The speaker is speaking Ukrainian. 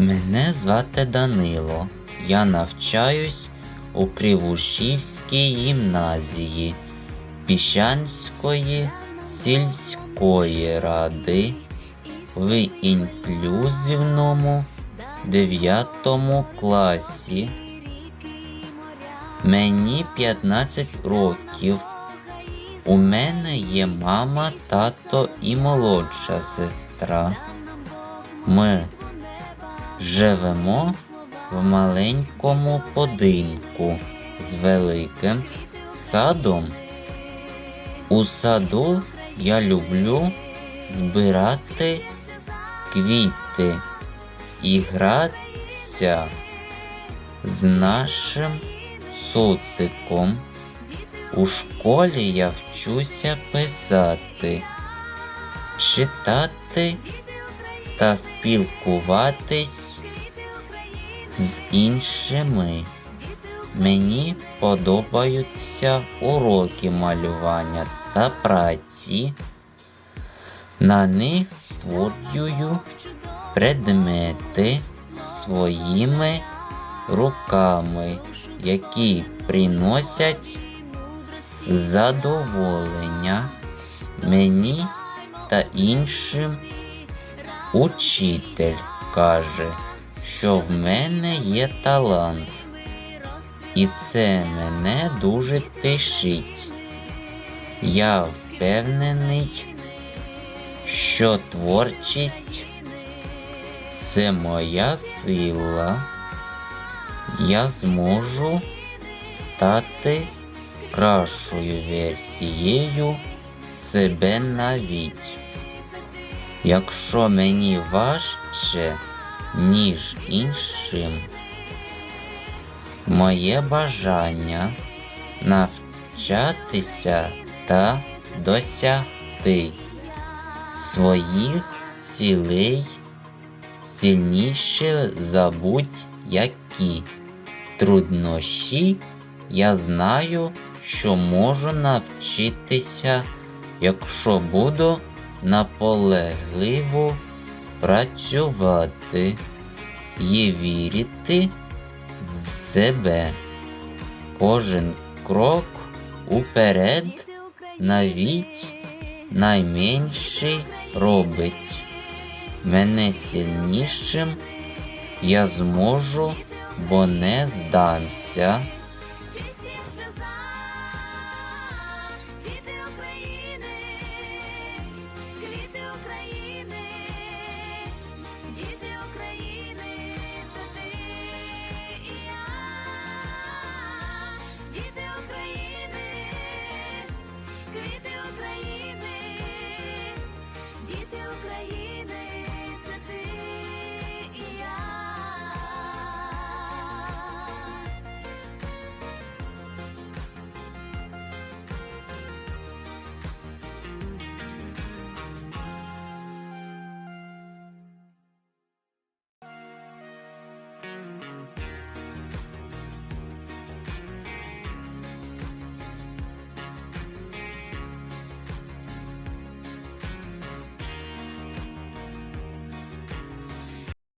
Мене звати Данило. Я навчаюсь у Кривушівській гімназії Піщанської сільської ради в інклюзивному 9 класі. Мені 15 років. У мене є мама, тато і молодша сестра. Ми живемо в маленькому будинку з великим садом. У саду я люблю збирати квіти і гратися з нашим социком. У школі я вчуся писати, читати та спілкуватись з іншими. Мені подобаються уроки малювання та праці. На них створюю предмети своїми руками, які приносять задоволення мені та іншим. Учитель каже, що в мене є талант, і це мене дуже тишить. Я впевнений, що творчість це моя сила. Я зможу стати кращою версією себе навіть. Якщо мені важче, ніж іншим, моє бажання навчатися та досягти своїх цілей сильніше за будь-які труднощі, я знаю, що можу навчитися, якщо буду наполегливо працювати і вірити в себе. Кожен крок уперед навіть найменший робить. Мене сильнішим я зможу, бо не здамся.